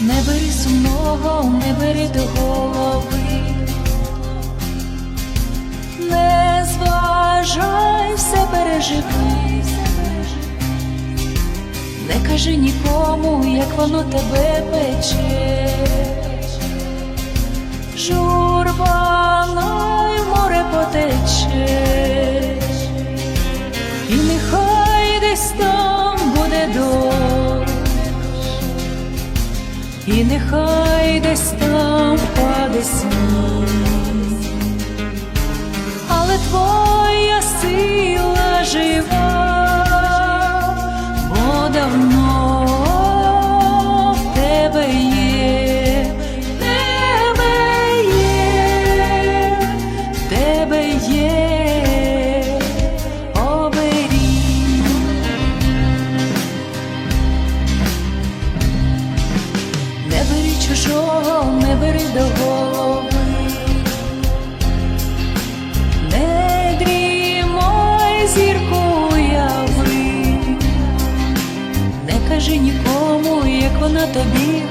Не бери сумного, не бери до голови, не зважай, все переживи, не кажи нікому, як воно тебе пече, журбаною нехай десь там чужого, не бери до голови, не дрімай зірку уяви, не кажи нікому, як вона тобі